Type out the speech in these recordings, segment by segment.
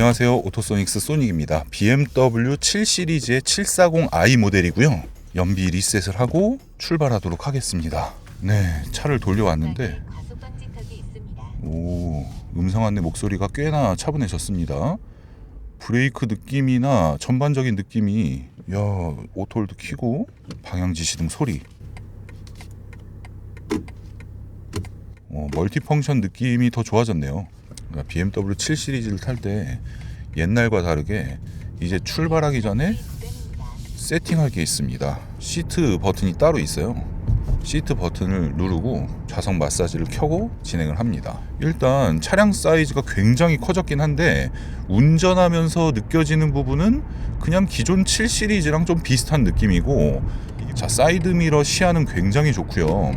안녕하세요. 오토소닉스 소닉입니다. BMW 7 시리즈의 740i 모델이고요. 연비 리셋을 하고 출발하도록 하겠습니다. 네, 차를 돌려왔는데 오, 음성 안내 목소리가 꽤나 차분해졌습니다. 브레이크 느낌이나 전반적인 느낌이 야, 오토홀도 키고 방향 지시등 소리 어, 멀티펑션 느낌이 더 좋아졌네요. 그러니까 BMW 7 시리즈를 탈 때 옛날과 다르게 이제 출발하기 전에 세팅할 게 있습니다. 시트 버튼이 따로 있어요. 시트 버튼을 누르고 좌석 마사지를 켜고 진행을 합니다. 일단 차량 사이즈가 굉장히 커졌긴 한데 운전하면서 느껴지는 부분은 그냥 기존 7 시리즈랑 좀 비슷한 느낌이고 자 사이드 미러 시야는 굉장히 좋고요.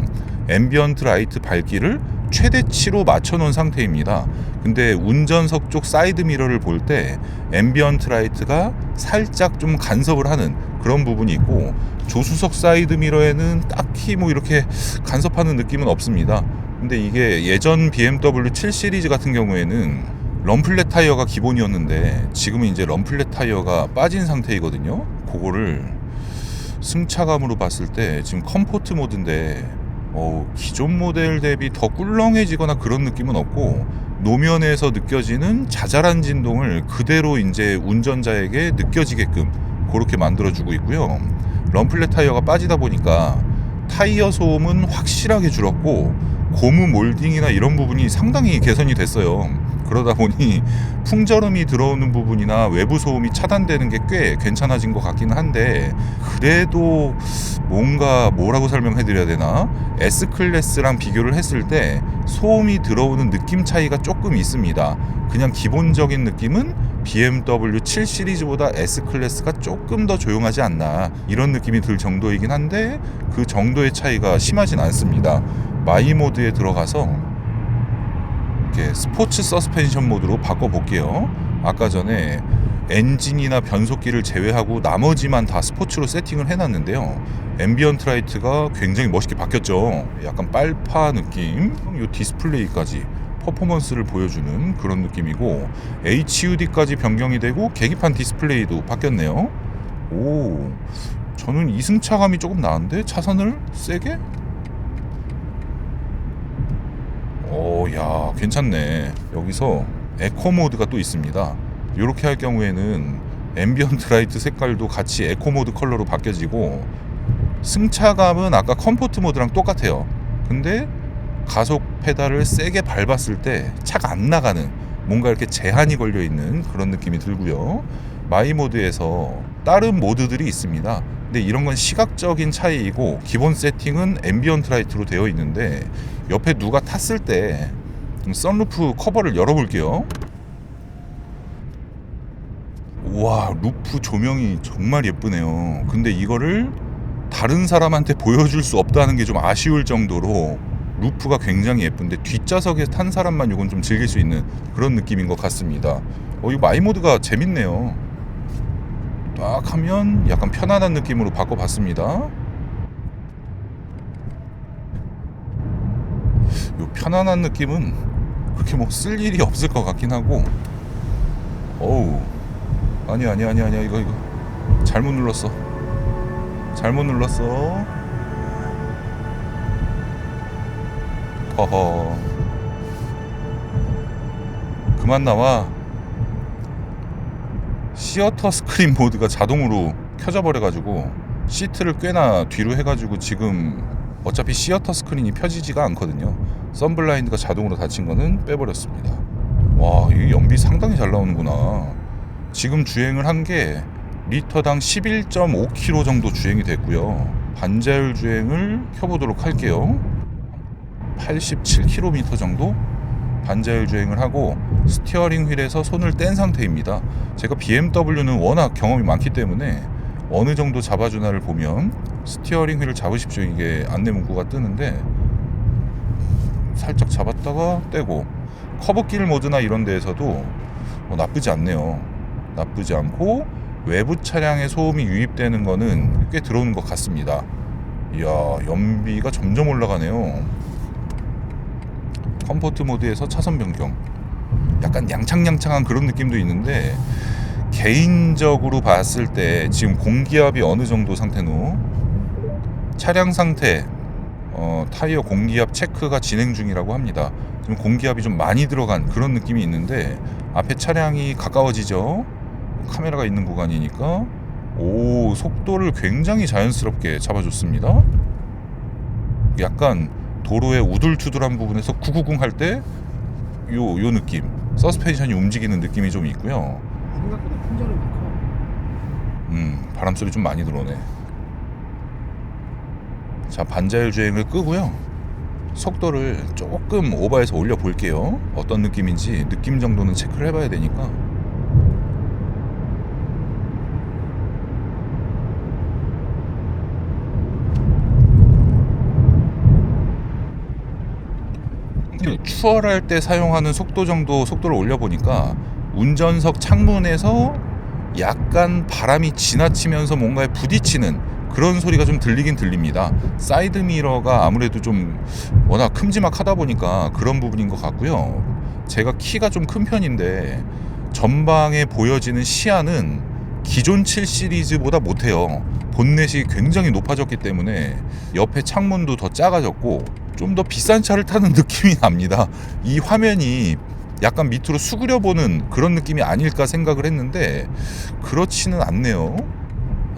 앰비언트 라이트 밝기를 최대치로 맞춰놓은 상태입니다. 근데 운전석 쪽 사이드 미러를 볼 때 앰비언트 라이트가 살짝 좀 간섭을 하는 그런 부분이 있고 조수석 사이드 미러에는 딱히 뭐 이렇게 간섭하는 느낌은 없습니다. 근데 이게 예전 BMW 7 시리즈 같은 경우에는 럼플렛 타이어가 기본이었는데 지금은 이제 럼플렛 타이어가 빠진 상태이거든요. 그거를 승차감으로 봤을 때 지금 컴포트 모드인데 어, 기존 모델 대비 더 꿀렁해지거나 그런 느낌은 없고 노면에서 느껴지는 자잘한 진동을 그대로 이제 운전자에게 느껴지게끔 그렇게 만들어주고 있고요. 럼플렛 타이어가 빠지다 보니까 타이어 소음은 확실하게 줄었고 고무 몰딩이나 이런 부분이 상당히 개선이 됐어요. 그러다 보니 풍절음이 들어오는 부분이나 외부 소음이 차단되는 게 꽤 괜찮아진 것 같기는 한데 그래도 뭔가 뭐라고 설명해 드려야 되나 S 클래스랑 비교를 했을 때 소음이 들어오는 느낌 차이가 조금 있습니다. 그냥 기본적인 느낌은 BMW 7 시리즈보다 S 클래스가 조금 더 조용하지 않나 이런 느낌이 들 정도이긴 한데 그 정도의 차이가 심하진 않습니다. 마이 모드에 들어가서 이렇게 스포츠 서스펜션 모드로 바꿔 볼게요. 아까 전에 엔진이나 변속기를 제외하고 나머지만 다 스포츠로 세팅을 해놨는데요. 앰비언트 라이트가 굉장히 멋있게 바뀌었죠. 약간 빨파 느낌, 이 디스플레이까지 퍼포먼스를 보여주는 그런 느낌이고 HUD까지 변경이 되고 계기판 디스플레이도 바뀌었네요. 오, 저는 이승차감이 조금 나은데 차선을 세게? 오, 야, 괜찮네. 여기서 에코 모드가 또 있습니다. 이렇게 할 경우에는 앰비언트 라이트 색깔도 같이 에코 모드 컬러로 바뀌어지고 승차감은 아까 컴포트 모드랑 똑같아요. 근데 가속 페달을 세게 밟았을 때 차가 안 나가는 뭔가 이렇게 제한이 걸려 있는 그런 느낌이 들고요. 마이 모드에서 다른 모드들이 있습니다. 근데 이런 건 시각적인 차이이고 기본 세팅은 앰비언트 라이트로 되어 있는데 옆에 누가 탔을 때 썬루프 커버를 열어볼게요. 우와 루프 조명이 정말 예쁘네요. 근데 이거를 다른 사람한테 보여줄 수 없다는 게 좀 아쉬울 정도로 루프가 굉장히 예쁜데 뒷좌석에 탄 사람만 이건 좀 즐길 수 있는 그런 느낌인 것 같습니다. 어, 이 마이 모드가 재밌네요. 딱 하면 약간 편안한 느낌으로 바꿔봤습니다. 요 편안한 느낌은 그렇게 뭐 쓸 일이 없을 것 같긴 하고. 어우. 아니 아니 아니 아니 이거 이거. 잘못 눌렀어. 잘못 눌렀어. 허허. 그만 나와 시어터 스크린 모드가 자동으로 켜져 버려가지고 시트를 꽤나 뒤로 해가지고 지금 어차피 시어터 스크린이 펴지지가 않거든요. 썬블라인드가 자동으로 닫힌 거는 빼버렸습니다. 와 이 연비 상당히 잘 나오는구나. 지금 주행을 한 게 리터당 11.5km 정도 주행이 됐고요. 반자율 주행을 켜보도록 할게요. 87km 정도 반자율 주행을 하고 스티어링 휠에서 손을 뗀 상태입니다. 제가 BMW는 워낙 경험이 많기 때문에 어느 정도 잡아주나를 보면 스티어링 휠을 잡으십시오 이게 안내 문구가 뜨는데 살짝 잡았다가 떼고 커브길 모드나 이런 데에서도 뭐 나쁘지 않네요. 나쁘지 않고 외부 차량에 소음이 유입되는 거는 꽤 들어오는 것 같습니다. 이야 연비가 점점 올라가네요. 컴포트 모드에서 차선 변경 약간 양창양창한 그런 느낌도 있는데 개인적으로 봤을 때 지금 공기압이 어느 정도 상태노? 차량 상태 어, 타이어 공기압 체크가 진행 중이라고 합니다. 지금 공기압이 좀 많이 들어간 그런 느낌이 있는데 앞에 차량이 가까워지죠. 카메라가 있는 구간이니까 오 속도를 굉장히 자연스럽게 잡아줬습니다. 약간 도로의 우둘투둘한 부분에서 구구궁 할 때 요 요 느낌 서스펜션이 움직이는 느낌이 좀 있고요. 생각보다 큰절은 커. 음, 바람 소리 좀 많이 들어오네. 자, 반자율 주행을 끄고요. 속도를 조금 오버해서 올려 볼게요. 어떤 느낌인지 느낌 정도는 체크를 해봐야 되니까. 추월할 때 사용하는 속도 정도 속도를 올려 보니까 운전석 창문에서 약간 바람이 지나치면서 뭔가에 부딪히는 그런 소리가 좀 들리긴 들립니다. 사이드 미러가 아무래도 좀 워낙 큼지막하다 보니까 그런 부분인 것 같고요. 제가 키가 좀 큰 편인데 전방에 보여지는 시야는 기존 7 시리즈보다 못해요. 본넷이 굉장히 높아졌기 때문에 옆에 창문도 더 작아졌고 좀 더 비싼 차를 타는 느낌이 납니다. 이 화면이 약간 밑으로 수그려 보는 그런 느낌이 아닐까 생각을 했는데 그렇지는 않네요.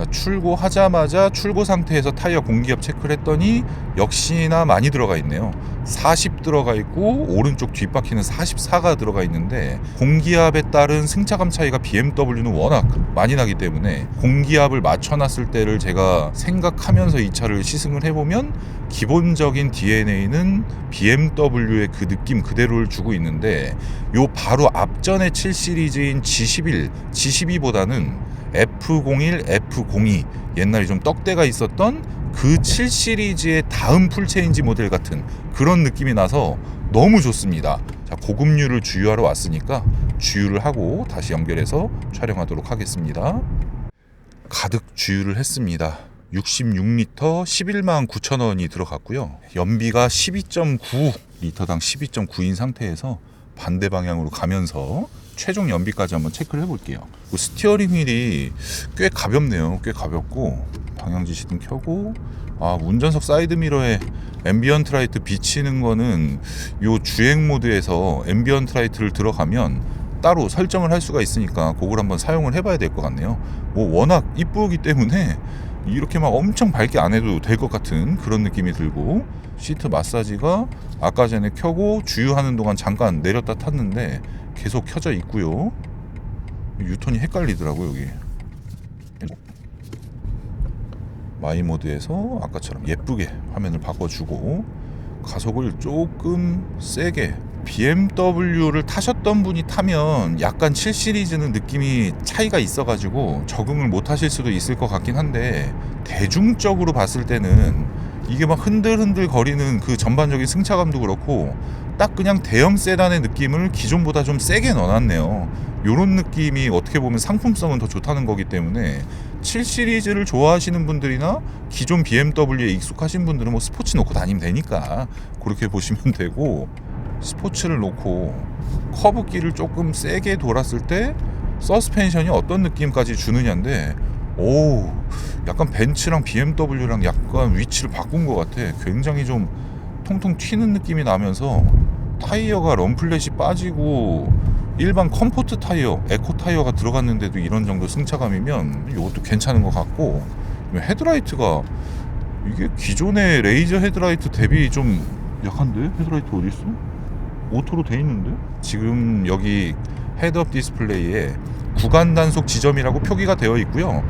출고하자마자 출고 상태에서 타이어 공기압 체크를 했더니 역시나 많이 들어가 있네요. 40 들어가 있고 오른쪽 뒷바퀴는 44가 들어가 있는데 공기압에 따른 승차감 차이가 BMW는 워낙 많이 나기 때문에 공기압을 맞춰놨을 때를 제가 생각하면서 이 차를 시승을 해보면 기본적인 DNA는 BMW의 그 느낌 그대로를 주고 있는데 요 바로 앞전의 7 시리즈인 G11, G12보다는 F01, F02 옛날에 좀 떡대가 있었던 그 7 시리즈의 다음 풀체인지 모델 같은 그런 느낌이 나서 너무 좋습니다. 자, 고급류를 주유하러 왔으니까 주유를 하고 다시 연결해서 촬영하도록 하겠습니다. 가득 주유를 했습니다. 66리터 11만 9천 원이 들어갔고요. 연비가 12.9리터당 12.9인 상태에서 반대 방향으로 가면서 최종 연비까지 한번 체크를 해볼게요. 그 스티어링 휠이 꽤 가볍네요. 꽤 가볍고 방향 지시등 켜고 아 운전석 사이드 미러에 앰비언트 라이트 비치는 거는 요 주행 모드에서 앰비언트 라이트를 들어가면 따로 설정을 할 수가 있으니까 그걸 한번 사용을 해봐야 될 것 같네요. 뭐 워낙 이쁘기 때문에 이렇게 막 엄청 밝게 안 해도 될 것 같은 그런 느낌이 들고 시트 마사지가 아까 전에 켜고 주유하는 동안 잠깐 내렸다 탔는데 계속 켜져 있고요. 유턴이 헷갈리더라고 여기. 마이 모드에서 아까처럼 예쁘게 화면을 바꿔주고 가속을 조금 세게 BMW를 타셨던 분이 타면 약간 7 시리즈는 느낌이 차이가 있어가지고 적응을 못 하실 수도 있을 것 같긴 한데 대중적으로 봤을 때는 이게 막 흔들흔들 거리는 그 전반적인 승차감도 그렇고 딱 그냥 대형 세단의 느낌을 기존보다 좀 세게 넣어놨네요. 요런 느낌이 어떻게 보면 상품성은 더 좋다는 거기 때문에 7 시리즈를 좋아하시는 분들이나 기존 BMW에 익숙하신 분들은 뭐 스포츠 놓고 다니면 되니까 그렇게 보시면 되고 스포츠를 놓고 커브길을 조금 세게 돌았을 때 서스펜션이 어떤 느낌까지 주느냐인데 오 약간 벤츠랑 BMW랑 약간 위치를 바꾼 것 같아 굉장히 좀 통통 튀는 느낌이 나면서 타이어가 럼플렛이 빠지고 일반 컴포트 타이어, 에코 타이어가 들어갔는데도 이런 정도 승차감이면 이것도 괜찮은 것 같고 헤드라이트가 이게 기존의 레이저 헤드라이트 대비 좀 약한데 헤드라이트 어디 있어? 오토로 돼 있는데 지금 여기 헤드업 디스플레이에 구간 단속 지점이라고 표기가 되어 있고요.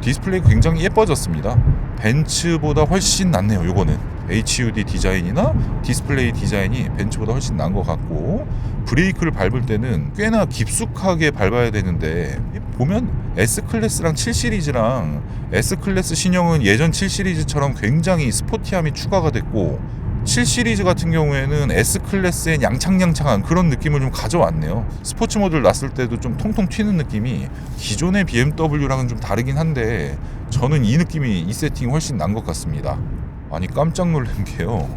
디스플레이 굉장히 예뻐졌습니다. 벤츠보다 훨씬 낫네요. 요거는 HUD 디자인이나 디스플레이 디자인이 벤츠보다 훨씬 나은 것 같고 브레이크를 밟을 때는 꽤나 깊숙하게 밟아야 되는데 보면 S 클래스랑 7 시리즈랑 S 클래스 신형은 예전 7 시리즈처럼 굉장히 스포티함이 추가가 됐고 7 시리즈 같은 경우에는 S 클래스의 양창양창한 그런 느낌을 좀 가져왔네요. 스포츠 모드를 놨을 때도 좀 통통 튀는 느낌이 기존의 BMW랑은 좀 다르긴 한데 저는 이 느낌이 이 세팅이 훨씬 난 것 같습니다. 아니 깜짝 놀란 게요.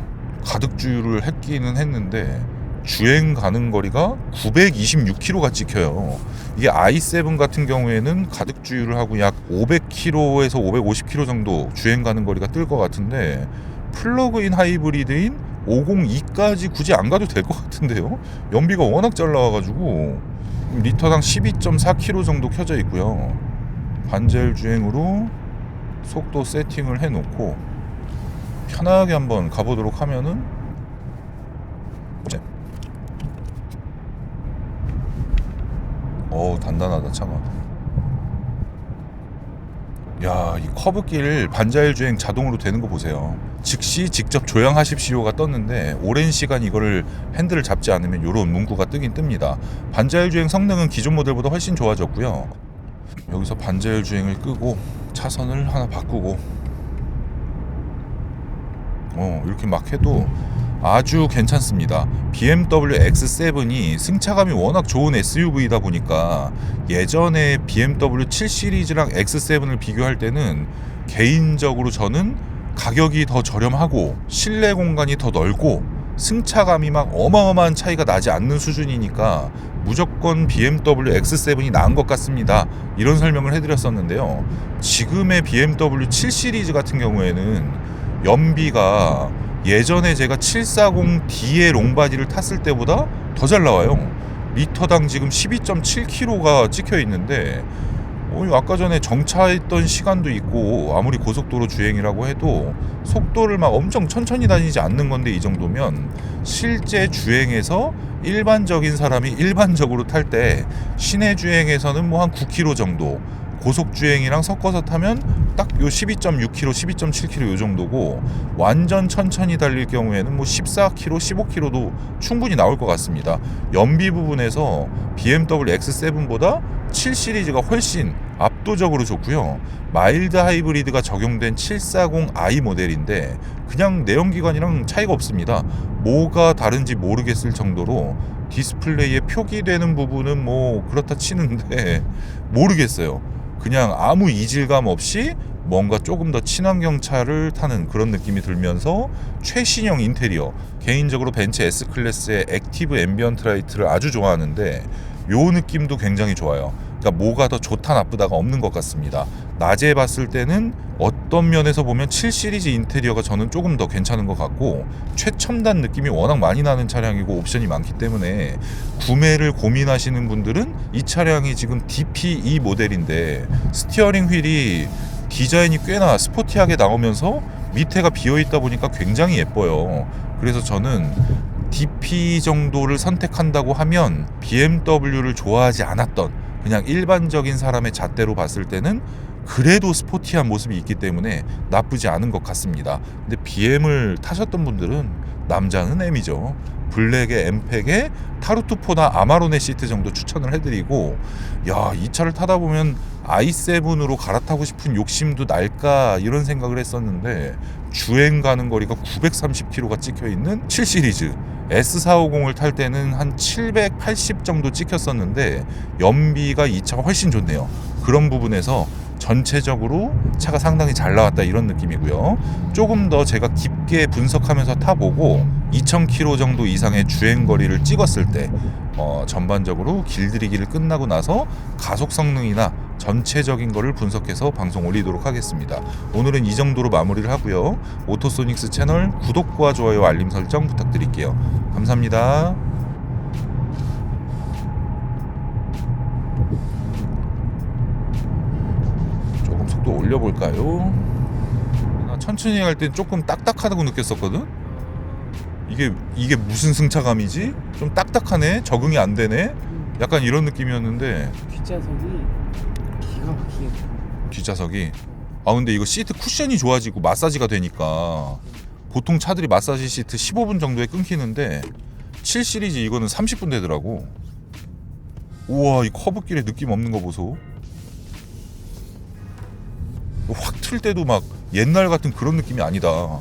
가득 주유를 했기는 했는데 주행 가는 거리가 926km가 찍혀요. 이게 i7 같은 경우에는 가득 주유를 하고 약 500km에서 550km 정도 주행 가는 거리가 뜰 것 같은데 플러그인 하이브리드인 502까지 굳이 안 가도 될 것 같은데요. 연비가 워낙 잘 나와가지고 리터당 12.4km 정도 켜져 있고요. 반절 주행으로 속도 세팅을 해놓고 편하게 한번 가보도록 하면은 이제 어우 단단하다 차가. 야이 커브길 반자율 주행 자동으로 되는 거 보세요. 즉시 직접 조향하십시오가 떴는데 오랜 시간 이거를 핸들을 잡지 않으면 이런 문구가 뜨긴 뜹니다. 반자율 주행 성능은 기존 모델보다 훨씬 좋아졌고요. 여기서 반자율 주행을 끄고 차선을 하나 바꾸고 어 이렇게 막 해도 아주 괜찮습니다. BMW X7이 승차감이 워낙 좋은 SUV다 보니까 예전에 BMW 7 시리즈랑 X7을 비교할 때는 개인적으로 저는 가격이 더 저렴하고 실내 공간이 더 넓고 승차감이 막 어마어마한 차이가 나지 않는 수준이니까 무조건 BMW X7이 나은 것 같습니다. 이런 설명을 해드렸었는데요. 지금의 BMW 7 시리즈 같은 경우에는 연비가 예전에 제가 740D의 롱바디를 탔을 때보다 더 잘 나와요. 리터당 지금 12.7km가 찍혀 있는데 어, 아까 전에 정차했던 시간도 있고 아무리 고속도로 주행이라고 해도 속도를 막 엄청 천천히 다니지 않는 건데 이 정도면 실제 주행에서 일반적인 사람이 일반적으로 탈 때 시내 주행에서는 뭐 한 9km 정도 고속 주행이랑 섞어서 타면 딱 요 12.6km, 12.7km 요 정도고 완전 천천히 달릴 경우에는 뭐 14km, 15km도 충분히 나올 것 같습니다. 연비 부분에서 BMW X7보다 7 시리즈가 훨씬 압도적으로 좋고요. 마일드 하이브리드가 적용된 740i 모델인데 그냥 내연기관이랑 차이가 없습니다. 뭐가 다른지 모르겠을 정도로 디스플레이에 표기되는 부분은 뭐 그렇다 치는데 모르겠어요. 그냥 아무 이질감 없이 뭔가 조금 더 친환경 차를 타는 그런 느낌이 들면서 최신형 인테리어 개인적으로 벤츠 S 클래스의 액티브 앰비언트 라이트를 아주 좋아하는데 요 느낌도 굉장히 좋아요. 그러니까 뭐가 더 좋다 나쁘다가 없는 것 같습니다. 낮에 봤을 때는 어떤 면에서 보면 7 시리즈 인테리어가 저는 조금 더 괜찮은 것 같고 최첨단 느낌이 워낙 많이 나는 차량이고 옵션이 많기 때문에 구매를 고민하시는 분들은 이 차량이 지금 DP2 모델인데 스티어링 휠이 디자인이 꽤나 스포티하게 나오면서 밑에가 비어 있다 보니까 굉장히 예뻐요. 그래서 저는 DP 정도를 선택한다고 하면 BMW를 좋아하지 않았던 그냥 일반적인 사람의 잣대로 봤을 때는 그래도 스포티한 모습이 있기 때문에 나쁘지 않은 것 같습니다. 근데 BM을 타셨던 분들은 남자는 M이죠. 블랙의 엠팩에 타르투포나 아마로네 시트 정도 추천을 해드리고 야 이 차를 타다 보면 i7으로 갈아타고 싶은 욕심도 날까 이런 생각을 했었는데 주행 가는 거리가 930km가 찍혀 있는 7 시리즈 S450을 탈 때는 한 780 정도 찍혔었는데 연비가 이 차가 훨씬 좋네요. 그런 부분에서 전체적으로 차가 상당히 잘 나왔다 이런 느낌이고요. 조금 더 제가 깊게 분석하면서 타보고 2,000km 정도 이상의 주행 거리를 찍었을 때 어, 전반적으로 길들이기를 끝나고 나서 가속 성능이나 전체적인 거를 분석해서 방송 올리도록 하겠습니다. 오늘은 이 정도로 마무리를 하고요. 오토소닉스 채널 구독과 좋아요 알림 설정 부탁드릴게요. 감사합니다. 속도 올려볼까요? 나 천천히 갈 땐 조금 딱딱하다고 느꼈었거든. 이게 이게 무슨 승차감이지? 좀 딱딱하네. 적응이 안 되네. 약간 이런 느낌이었는데 뒷좌석이 기가 막히게. 뒷좌석이 아 근데 이거 시트 쿠션이 좋아지고 마사지가 되니까 보통 차들이 마사지 시트 15분 정도에 끊기는데 7 시리즈 이거는 30분 되더라고. 우와 이 커브길에 느낌 없는 거 보소. 확 틀 때도 막 옛날 같은 그런 느낌이 아니다.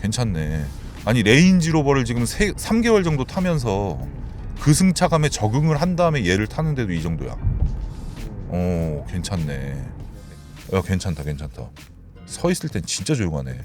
괜찮네. 아니 레인지 로버를 지금 3개월 정도 타면서 그 승차감에 적응을 한 다음에 얘를 타는데도 이 정도야. 어 괜찮네. 야 괜찮다 괜찮다. 서 있을 땐 진짜 조용하네.